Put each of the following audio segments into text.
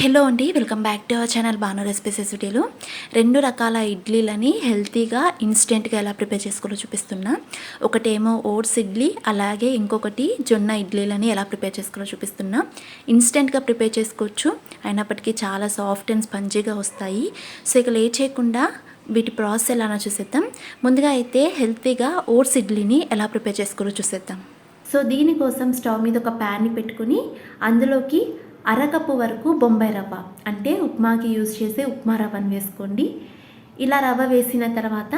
Hello అండి welcome back to our channel Banu recipes వీడియోలు రెండు రకాల ఇడ్లీలని హెల్తీగా ఇన్స్టెంట్గా ఎలా ప్రిపేర్ చేసుకోవాలో చూపిస్తున్నా. ఒకటేమో ఓట్స్ ఇడ్లీ అలాగే ఇంకొకటి జొన్న ఇడ్లీలని ఎలా ప్రిపేర్ చేసుకోవాలో చూపిస్తున్నా. ఇన్స్టెంట్గా ప్రిపేర్ చేసుకోవచ్చు. అయినప్పటికీ చాలా సాఫ్ట్ అండ్ స్పంజీగా వస్తాయి. సో ఇక లేట్ చేయకుండా వీటి ప్రాసెస్ ఎలానో చూసేద్దాం. ముందుగా అయితే హెల్తీగా ఓట్స్ ఇడ్లీని ఎలా ప్రిపేర్ చేసుకోవాలో చూసేద్దాం. సో దీనికోసం స్టవ్ మీద ఒక ప్యాన్ని పెట్టుకుని అందులోకి అరకప్పు వరకు బొంబాయి రవ్వ. అంటే ఉప్మాకి యూజ్ చేసే ఉప్మా రవ్వను వేసుకోండి. ఇలా రవ్వ వేసిన తర్వాత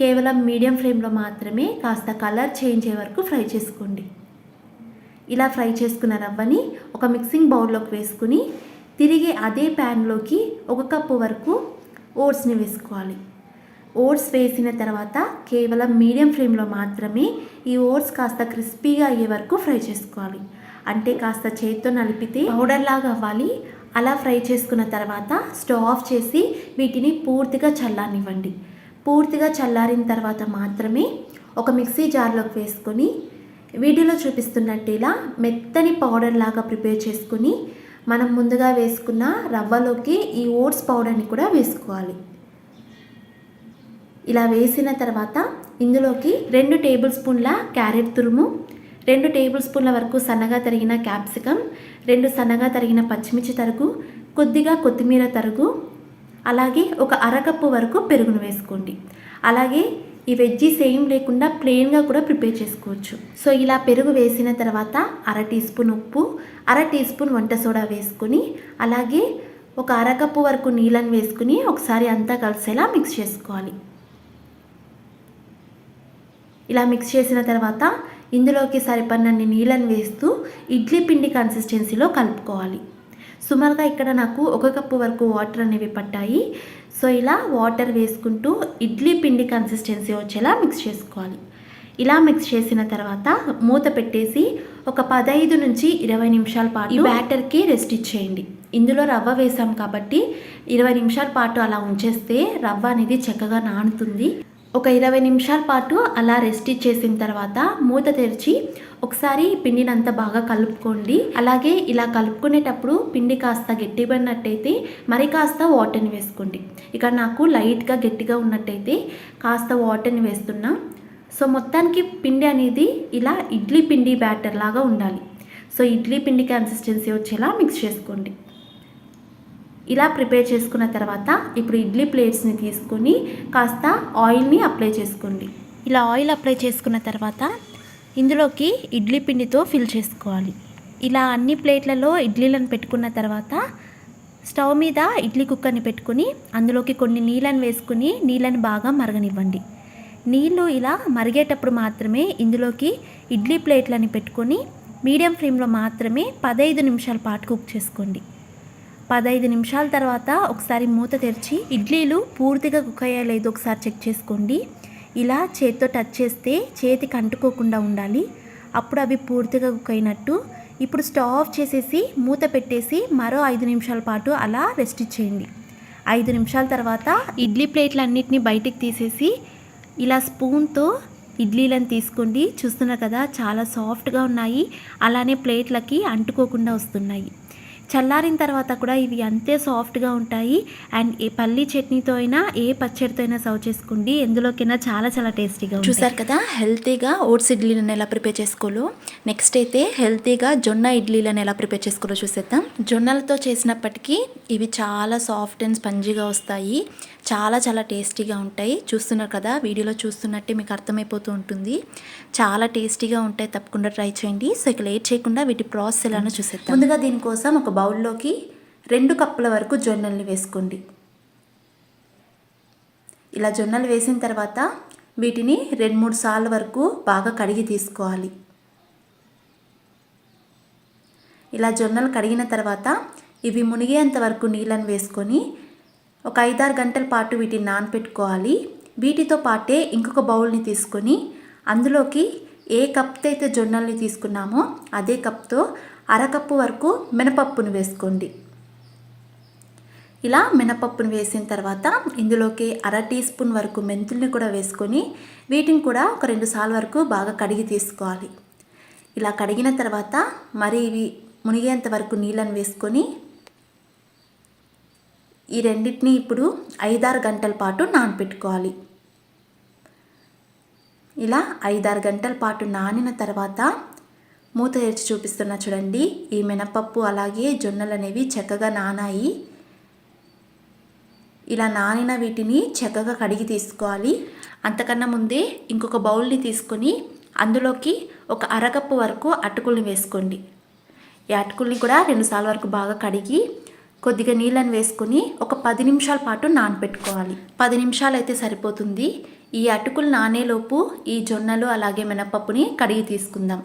కేవలం మీడియం ఫ్లేమ్లో మాత్రమే కాస్త కలర్ చేంజ్ అయ్యే వరకు ఫ్రై చేసుకోండి. ఇలా ఫ్రై చేసుకున్న రవ్వని ఒక మిక్సింగ్ బౌల్లోకి వేసుకుని తిరిగి అదే ప్యాన్లోకి ఒక కప్పు వరకు ఓట్స్ని వేసుకోవాలి. ఓట్స్ వేసిన తర్వాత కేవలం మీడియం ఫ్లేమ్లో మాత్రమే ఈ ఓట్స్ కాస్త క్రిస్పీగా అయ్యే వరకు ఫ్రై చేసుకోవాలి. అంటే కాస్త చేతితో నలిపితే పౌడర్ లాగా అవ్వాలి. అలా ఫ్రై చేసుకున్న తర్వాత స్టవ్ ఆఫ్ చేసి వీటిని పూర్తిగా చల్లారనివ్వండి. పూర్తిగా చల్లారిన తర్వాత మాత్రమే ఒక మిక్సీ జార్లోకి వేసుకొని వీడియోలో చూపిస్తున్నట్టు ఇలా మెత్తని పౌడర్ లాగా ప్రిపేర్ చేసుకుని మనం ముందుగా వేసుకున్న రవ్వలోకి ఈ ఓట్స్ పౌడర్ని కూడా వేసుకోవాలి. ఇలా వేసిన తర్వాత ఇందులోకి రెండు టేబుల్ స్పూన్ల క్యారెట్ తురుము రెండు టేబుల్ స్పూన్ల వరకు సన్నగా తరిగిన క్యాప్సికమ్ రెండు సన్నగా తరిగిన పచ్చిమిర్చి తరుగు కొద్దిగా కొత్తిమీర తరుగు అలాగే ఒక అరకప్పు వరకు పెరుగును వేసుకోండి. అలాగే ఈ వెజ్జీ సేమ్ లేకుండా ప్లెయిన్గా కూడా ప్రిపేర్ చేసుకోవచ్చు. సో ఇలా పెరుగు వేసిన తర్వాత అర టీ స్పూన్ ఉప్పు అర టీ స్పూన్ వంట సోడా వేసుకొని అలాగే ఒక అరకప్పు వరకు నీళ్ళని వేసుకుని ఒకసారి అంతా కలిసేలా మిక్స్ చేసుకోవాలి. ఇలా మిక్స్ చేసిన తర్వాత ఇందులోకి సరిపడినన్ని నీళ్ళని వేస్తూ ఇడ్లీ పిండి కన్సిస్టెన్సీలో కలుపుకోవాలి. సుమారుగా ఇక్కడ నాకు ఒక కప్పు వరకు వాటర్ అనేవి పట్టాయి. సో ఇలా వాటర్ వేసుకుంటూ ఇడ్లీ పిండి కన్సిస్టెన్సీ వచ్చేలా మిక్స్ చేసుకోవాలి. ఇలా మిక్స్ చేసిన తర్వాత మూత పెట్టేసి ఒక పదహైదు నుంచి ఇరవై నిమిషాల పాటు ఈ బ్యాటర్కి రెస్ట్ ఇచ్చేయండి. ఇందులో రవ్వ వేసాం కాబట్టి ఇరవై నిమిషాల పాటు అలా ఉంచేస్తే రవ్వ అనేది చక్కగా నానుతుంది. ఒక ఇరవై నిమిషాల పాటు అలా రెస్ట్ ఇచ్చేసిన తర్వాత మూత తెరిచి ఒకసారి పిండిని అంతా బాగా కలుపుకోండి. అలాగే ఇలా కలుపుకునేటప్పుడు పిండి కాస్త గట్టిపడినట్టయితే మరి కాస్త వాటర్ని వేసుకోండి. ఇక నాకు లైట్గా గట్టిగా ఉన్నట్టయితే కాస్త వాటర్ని వేస్తున్నా. సో మొత్తానికి పిండి అనేది ఇలా ఇడ్లీ పిండి బ్యాటర్ లాగా ఉండాలి. సో ఇడ్లీ పిండి కన్సిస్టెన్సీ వచ్చేలా మిక్స్ చేసుకోండి. ఇలా ప్రిపేర్ చేసుకున్న తర్వాత ఇప్పుడు ఇడ్లీ ప్లేట్స్ని తీసుకొని కాస్త ఆయిల్ని అప్లై చేసుకోండి. ఇలా ఆయిల్ అప్లై చేసుకున్న తర్వాత ఇందులోకి ఇడ్లీ పిండితో ఫిల్ చేసుకోవాలి. ఇలా అన్ని ప్లేట్లలో ఇడ్లీలను పెట్టుకున్న తర్వాత స్టవ్ మీద ఇడ్లీ కుక్కర్ని పెట్టుకుని అందులోకి కొన్ని నీళ్ళని వేసుకుని నీళ్ళని బాగా మరగనివ్వండి. నీళ్ళు ఇలా మరిగేటప్పుడు మాత్రమే ఇందులోకి ఇడ్లీ ప్లేట్లని పెట్టుకొని మీడియం ఫ్లేమ్లో మాత్రమే పదహైదు నిమిషాల పాటు కుక్ చేసుకోండి. పదహైదు నిమిషాల తర్వాత ఒకసారి మూత తెరిచి ఇడ్లీలు పూర్తిగా కుక్ అయ్యా లేదో ఒకసారి చెక్ చేసుకోండి. ఇలా చేతితో టచ్ చేస్తే చేతికి అంటుకోకుండా ఉండాలి. అప్పుడు అవి పూర్తిగా కుక్ అయినట్టు. ఇప్పుడు స్టవ్ ఆఫ్ చేసేసి మూత పెట్టేసి మరో ఐదు నిమిషాల పాటు అలా రెస్ట్ ఇచ్చేయండి. ఐదు నిమిషాల తర్వాత ఇడ్లీ ప్లేట్లన్నిటిని బయటికి తీసేసి ఇలా స్పూన్తో ఇడ్లీలను తీసుకోండి. చూస్తున్నారు కదా చాలా సాఫ్ట్గా ఉన్నాయి. అలానే ప్లేట్లకి అంటుకోకుండా వస్తున్నాయి. చల్లారిన తర్వాత కూడా ఇవి అంతే సాఫ్ట్గా ఉంటాయి. అండ్ ఏ పల్లి చట్నీతో అయినా ఏ పచ్చడితో అయినా సర్వ్ చేసుకోండి. ఎందులోకైనా చాలా చాలా టేస్టీగా చూసారు కదా హెల్తీగా ఓట్స్ ఇడ్లీలను ఎలా ప్రిపేర్ చేసుకోవాలో? నెక్స్ట్ అయితే హెల్తీగా జొన్న ఇడ్లీలను ఎలా ప్రిపేర్ చేసుకోలో చూసేద్దాం. జొన్నలతో చేసినప్పటికీ ఇవి చాలా సాఫ్ట్ అండ్ స్పంజీగా వస్తాయి. చాలా చాలా టేస్టీగా ఉంటాయి. చూస్తున్నారు కదా వీడియోలో చూస్తున్నట్టే మీకు అర్థమైపోతూ ఉంటుంది. చాలా టేస్టీగా ఉంటాయి. తప్పకుండా ట్రై చేయండి. సో ఇక లేట్ చేయకుండా వీటి ప్రాసెస్ ఎలానో చూసేద్దాం. ముందుగా దీనికోసం ఒక బౌల్లోకి రెండు కప్పుల వరకు జొన్నల్ని వేసుకోండి. ఇలా జొన్నలు వేసిన తర్వాత వీటిని రెండు మూడు సార్లు వరకు బాగా కడిగి తీసుకోవాలి. ఇలా జొన్నలు కడిగిన తర్వాత ఇవి మునిగేంత వరకు నీళ్ళని వేసుకొని ఒక ఐదారు గంటల పాటు వీటిని నానపెట్టుకోవాలి. వీటితో పాటే ఇంకొక బౌల్ని తీసుకొని అందులోకి ఏ కప్తో అయితే జొన్నల్ని తీసుకున్నామో అదే కప్తో అరకప్పు వరకు మినపప్పును వేసుకోండి. ఇలా మినపప్పును వేసిన తర్వాత ఇందులోకి అర టీ స్పూన్ వరకు మెంతుల్ని కూడా వేసుకొని వీటిని కూడా ఒక రెండు సార్లు వరకు బాగా కడిగి తీసుకోవాలి. ఇలా కడిగిన తర్వాత మరి ఇవి మునిగేంత వరకు నీళ్ళని వేసుకొని ఈ రెండింటిని ఇప్పుడు ఐదారు గంటల పాటు నానపెట్టుకోవాలి. ఇలా ఐదారు గంటల పాటు నానిన తర్వాత మూత తెరిచి చూపిస్తున్నా చూడండి ఈ మినపప్పు అలాగే జొన్నలు అనేవి చక్కగా నానాయి. ఇలా నానిన వీటిని చక్కగా కడిగి తీసుకోవాలి. అంతకన్నా ముందే ఇంకొక బౌల్ని తీసుకొని అందులోకి ఒక అరకప్పు వరకు అటుకుల్ని వేసుకోండి. ఈ అటుకుల్ని కూడా రెండుసార్లు వరకు బాగా కడిగి కొద్దిగా నీళ్ళని వేసుకొని ఒక పది నిమిషాల పాటు నానబెట్టుకోవాలి పది నిమిషాలు అయితే సరిపోతుంది. ఈ అటుకులు నానేలోపు ఈ జొన్నలు అలాగే మినపప్పుని కడిగి తీసుకుందాం.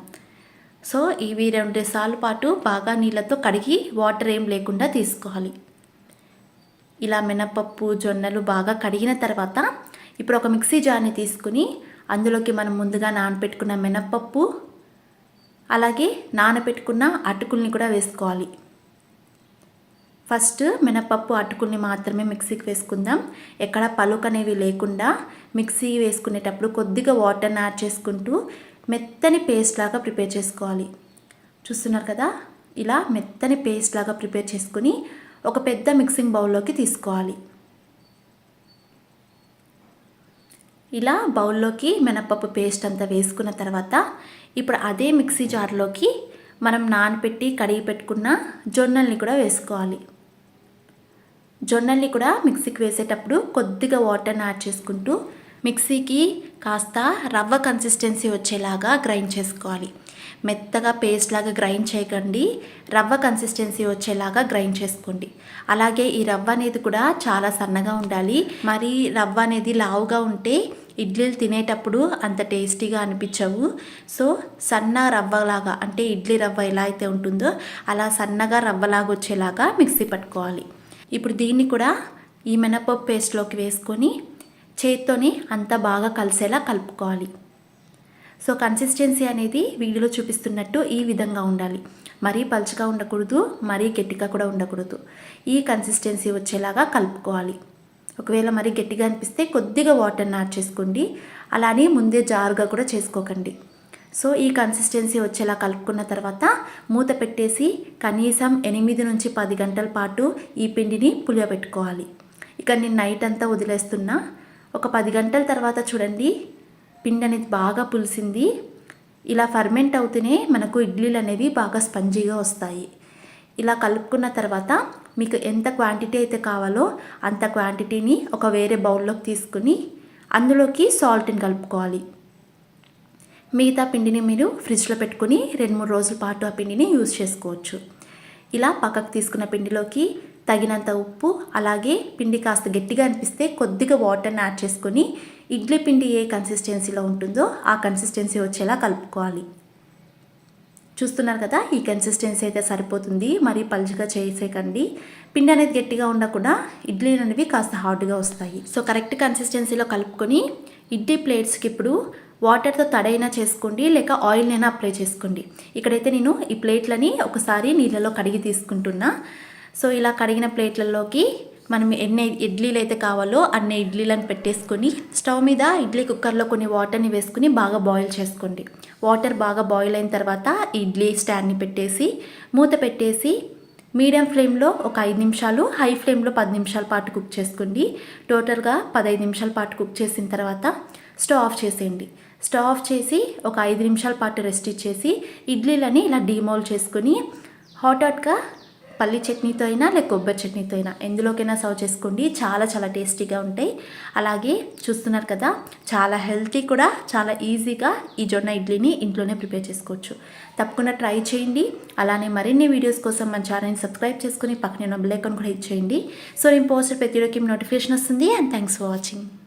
సో ఇవి రెండు సార్లు పాటు బాగా నీళ్ళతో కడిగి వాటర్ ఏం లేకుండా తీసుకోవాలి. ఇలా మినపప్పు జొన్నలు బాగా కడిగిన తర్వాత ఇప్పుడు ఒక మిక్సీ జార్ని తీసుకుని అందులోకి మనం ముందుగా నానబెట్టుకున్న మినపప్పు అలాగే నానబెట్టుకున్న అటుకుల్ని కూడా వేసుకోవాలి. ఫస్ట్ మినపప్పు అటుకుల్ని మాత్రమే మిక్సీకి వేసుకుందాం. ఎక్కడ పలుకు అనేవి లేకుండా మిక్సీ వేసుకునేటప్పుడు కొద్దిగా వాటర్ని యాడ్ చేసుకుంటూ మెత్తని పేస్ట్ లాగా ప్రిపేర్ చేసుకోవాలి. చూస్తున్నారు కదా? ఇలా మెత్తని పేస్ట్ లాగా ప్రిపేర్ చేసుకుని ఒక పెద్ద మిక్సింగ్ బౌల్లోకి తీసుకోవాలి. ఇలా బౌల్లోకి మినపప్పు పేస్ట్ అంతా వేసుకున్న తర్వాత ఇప్పుడు అదే మిక్సీ జార్లోకి మనం నానపెట్టి కడిగి పెట్టుకున్న జొన్నల్ని కూడా వేసుకోవాలి. జొన్నల్ని కూడా మిక్సీకి వేసేటప్పుడు కొద్దిగా వాటర్ని యాడ్ చేసుకుంటూ మిక్సీకి కాస్త రవ్వ కన్సిస్టెన్సీ వచ్చేలాగా గ్రైండ్ చేసుకోవాలి. మెత్తగా పేస్ట్ లాగా గ్రైండ్ చేయకండి. రవ్వ కన్సిస్టెన్సీ వచ్చేలాగా గ్రైండ్ చేసుకోండి. అలాగే ఈ రవ్వ అనేది కూడా చాలా సన్నగా ఉండాలి. మరి రవ్వ అనేది లావుగా ఉంటే ఇడ్లీలు తినేటప్పుడు అంత టేస్టీగా అనిపించవు. సో సన్న రవ్వలాగా అంటే ఇడ్లీ రవ్వ ఎలా అయితే ఉంటుందో అలా సన్నగా రవ్వలాగా వచ్చేలాగా మిక్సీ పట్టుకోవాలి. ఇప్పుడు దీన్ని కూడా ఈ మినపప్పు పేస్ట్లోకి వేసుకొని చేత్తోని అంతా బాగా కలిసేలా కలుపుకోవాలి. సో కన్సిస్టెన్సీ అనేది వీడియోలో చూపిస్తున్నట్టు ఈ విధంగా ఉండాలి. మరీ పలుచగా ఉండకూడదు మరీ గట్టిగా కూడా ఉండకూడదు. ఈ కన్సిస్టెన్సీ వచ్చేలాగా కలుపుకోవాలి. ఒకవేళ మరీ గట్టిగా అనిపిస్తే కొద్దిగా వాటర్ని యాడ్ చేసుకోండి. అలానే ముందే జారుగా కూడా చేసుకోకండి. సో ఈ కన్సిస్టెన్సీ వచ్చేలా కలుపుకున్న తర్వాత మూత పెట్టేసి కనీసం ఎనిమిది నుంచి పది గంటల పాటు ఈ పిండిని పులియబెట్టుకోవాలి. ఇక నేను నైట్ అంతా వదిలేస్తున్నా. ఒక పది గంటల తర్వాత చూడండి పిండి అనేది బాగా పులిసింది. ఇలా ఫర్మెంట్ అవుతూనే మనకు ఇడ్లీలు అనేవి బాగా స్పంజీగా వస్తాయి. ఇలా కలుపుకున్న తర్వాత మీకు ఎంత క్వాంటిటీ అయితే కావాలో అంత క్వాంటిటీని ఒక వేరే బౌల్లోకి తీసుకుని అందులోకి సాల్ట్ని కలుపుకోవాలి. మిగతా పిండిని మీరు ఫ్రిడ్జ్లో పెట్టుకుని రెండు మూడు రోజుల పాటు ఆ పిండిని యూజ్ చేసుకోవచ్చు. ఇలా పక్కకు తీసుకున్న పిండిలోకి తగినంత ఉప్పు అలాగే పిండి కాస్త గట్టిగా అనిపిస్తే కొద్దిగా వాటర్ని యాడ్ చేసుకొని ఇడ్లీ పిండి ఏ కన్సిస్టెన్సీలో ఉంటుందో ఆ కన్సిస్టెన్సీ వచ్చేలా కలుపుకోవాలి. చూస్తున్నారు కదా ఈ కన్సిస్టెన్సీ అయితే సరిపోతుంది. మరీ పలుచగా చేసేకండి. పిండి అనేది గట్టిగా ఉండకుండా ఇడ్లీలు అనేవి కాస్త హార్డ్గా వస్తాయి. సో కరెక్ట్ కన్సిస్టెన్సీలో కలుపుకొని ఇడ్లీ ప్లేట్స్కి ఇప్పుడు వాటర్తో తడైనా చేసుకోండి లేక ఆయిల్నైనా అప్లై చేసుకోండి. ఇక్కడైతే నేను ఈ ప్లేట్లని ఒకసారి నీళ్ళలో కడిగి తీసుకుంటున్నా. సో ఇలా కడిగిన ప్లేట్లలోకి మనం ఎన్ని ఇడ్లీలు అయితే కావాలో అన్ని ఇడ్లీలను పెట్టేసుకొని స్టవ్ మీద ఇడ్లీ కుక్కర్లో కొన్ని వాటర్ని వేసుకుని బాగా బాయిల్ చేసుకోండి. వాటర్ బాగా బాయిల్ అయిన తర్వాత ఇడ్లీ స్టాండ్ని పెట్టేసి మూత పెట్టేసి మీడియం ఫ్లేమ్లో ఒక ఐదు నిమిషాలు హై ఫ్లేమ్లో పది నిమిషాల పాటు కుక్ చేసుకోండి. టోటల్గా పదహైదు నిమిషాల పాటు కుక్ చేసిన తర్వాత స్టవ్ ఆఫ్ చేసేయండి. స్టవ్ ఆఫ్ చేసి ఒక ఐదు నిమిషాల పాటు రెస్ట్ ఇచ్చేసి ఇడ్లీలని ఇలా డీమోల్ చేసుకొని హాట్ హాట్గా పల్లి చట్నీతో అయినా లేక కొబ్బరి చట్నీతో అయినా ఎందులోకైనా సర్వ్ చేసుకోండి. చాలా చాలా టేస్టీగా ఉంటాయి. అలాగే చూస్తున్నారు కదా చాలా హెల్తీ కూడా చాలా ఈజీగా ఈ జొన్న ఇడ్లీని ఇంట్లోనే ప్రిపేర్ చేసుకోవచ్చు. తప్పకుండా ట్రై చేయండి. అలానే మరిన్ని వీడియోస్ కోసం మన ఛానల్ని సబ్స్క్రైబ్ చేసుకుని పక్కనే ఉన్న బెల్ ఐకాన్ కూడా ఇచ్చేయండి సో నేను పోస్ట్ ప్రతి వీడియోకి నోటిఫికేషన్ వస్తుంది అండ్ థ్యాంక్స్ ఫర్ వాచింగ్